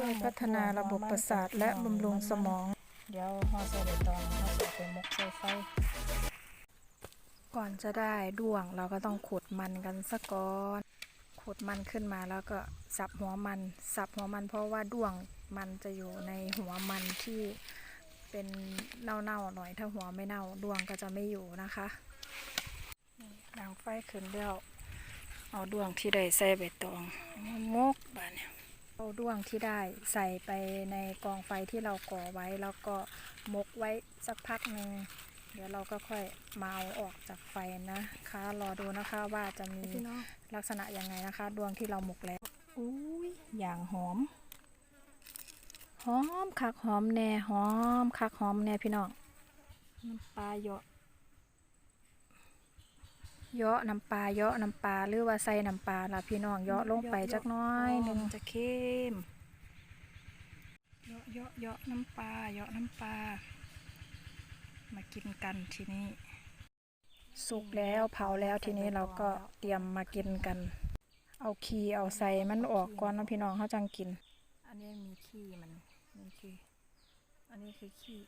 ช่วยพัฒนาระบบประสาทและบำรุงสมอง เดี๋ยวห่อใส่ใบตองห่อใส่ไปหมกใส่ไฟก่อนจะได้ด้วงเราก็ต้องขุดมันกันซะก่อนขุดมันขึ้นมาแล้วก็สับหัวมัน สับหัวมันเพราะว่าด้วงมันจะอยู่ในหัวมันที่เป็นเน่าๆหน่อยถ้าหัวไม่เน่าด้วงก็จะไม่อยู่นะคะนี่ดังไฟขึ้นแล้วเอาด้วงที่ได้ใส่ใบตองมกบาดเนี่ย เอาด้วงที่ได้ใส่ไปในกองไฟที่เราก่อไว้ แล้วก็มกไว้สักพักหนึ่งเดี๋ยวเราก็ค่อยมาเอาออกจากไฟนะคะรอดูนะคะว่าจะมีลักษณะยังไงนะคะ ดวงที่เราหมกแล้วอุ้ยอย่างหอมหอมคักหอมแน่หอมคักหอมแน่พี่น้องน้ำปลาเยอะ เยอะน้ำปลาเยอะน้ำปลาหรือว่าใส่น้ำปลาล่ะพี่น้องเยอะลงไปจักหน้อยหนึ่งจะเข้มเยอะเยอะเยอะน้ำปลาเยอะน้ำปลามากินกันทีนี้สุกแล้วเผาแล้วทีนี้เราก็เตรียมมากินกัน เอาขี้เอาใส่มันออกก่อนนะพี่น้องเขาจังกิน อันนี้มีขี้มันนี่คืออันนี้คือขี้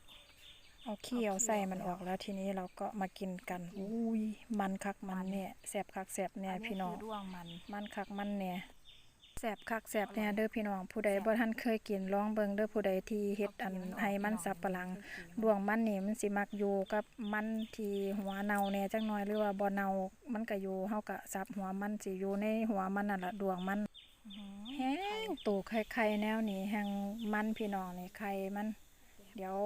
เอาขี้เอาใส่มันออกแล้วทีนี้เราก็มากินกันอุ้ยมันคักมันเนี่ยแสบคักแสบเนี่ยพี่น้องคืด้วงมันมันคักมันเนี่ยแสบคักแสบเนี่ยเด้อพี่น้องผู้ใดบ่ท่านเคยกินลองเบิ่งเด้อผู้ใดที่เฮ็ดอันให้มันสับปะหลังดวงมันนี่มันสิมักอยู่กับมันที่หัวเน่าแหน่จักหน่อยหรือว่าบ่เน่ามันก็อยู่เฮาก็สับหัวมันสิอยู่ในหัวมันนั่นล่ะดวงมันแห้งตูไข่ไข่แนวนี้แห้งมันพี่น้องนี่ไข่มัน เดี๋ยว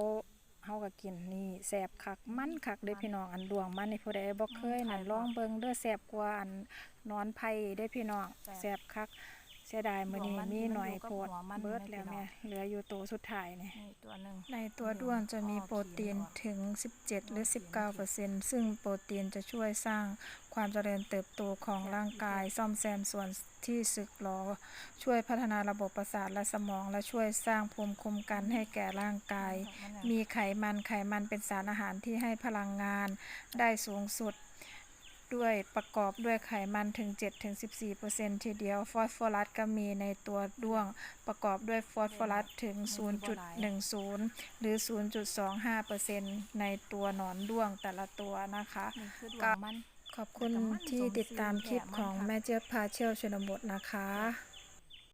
เฮาก็กินนี่แซ่บคักมันคักเด้อพี่น้องอันดวงมันนี่ผู้ใดบ่เคยนั่นลองเบิ่งเด้อแซ่บกว่าอันนอนไผ่เด้อพี่น้องแซ่บคักเสียดายมื้อนี้มีหน่อยโพดเบิดแล้วแม่เหลืออยู่ตัวสุดท้ายนี่นี่ตัวหนึ่งในตัวด้วงจะมีโปรตีนถึง 17 หรือ 19%ซึ่งโปรตีนจะช่วยสร้างความเจริญเติบโตของร่างกาย ซ่อมแซมส่วนที่สึกหรอ ช่วยพัฒนาระบบประสาทและสมอง และช่วยสร้างภูมิคุ้มกันให้แก่ร่างกาย มีไขมันไขมันเป็นสารอาหารที่ให้พลังงานได้สูงสุด ด้วยประกอบด้วยไขมันถึง 7-14%ทีเดียว ฟอสฟอรัสก็มีในตัวด้วง ประกอบด้วยฟอสฟอรัสถึง 0.10 หรือ 0.25%ในตัวหนอนด้วงแต่ละตัวนะคะนี่คือดวก็งมันขอบคุณที่ติดตามคลิปของแม่เจี๊ยบพาเที่ยวชนบทนะคะ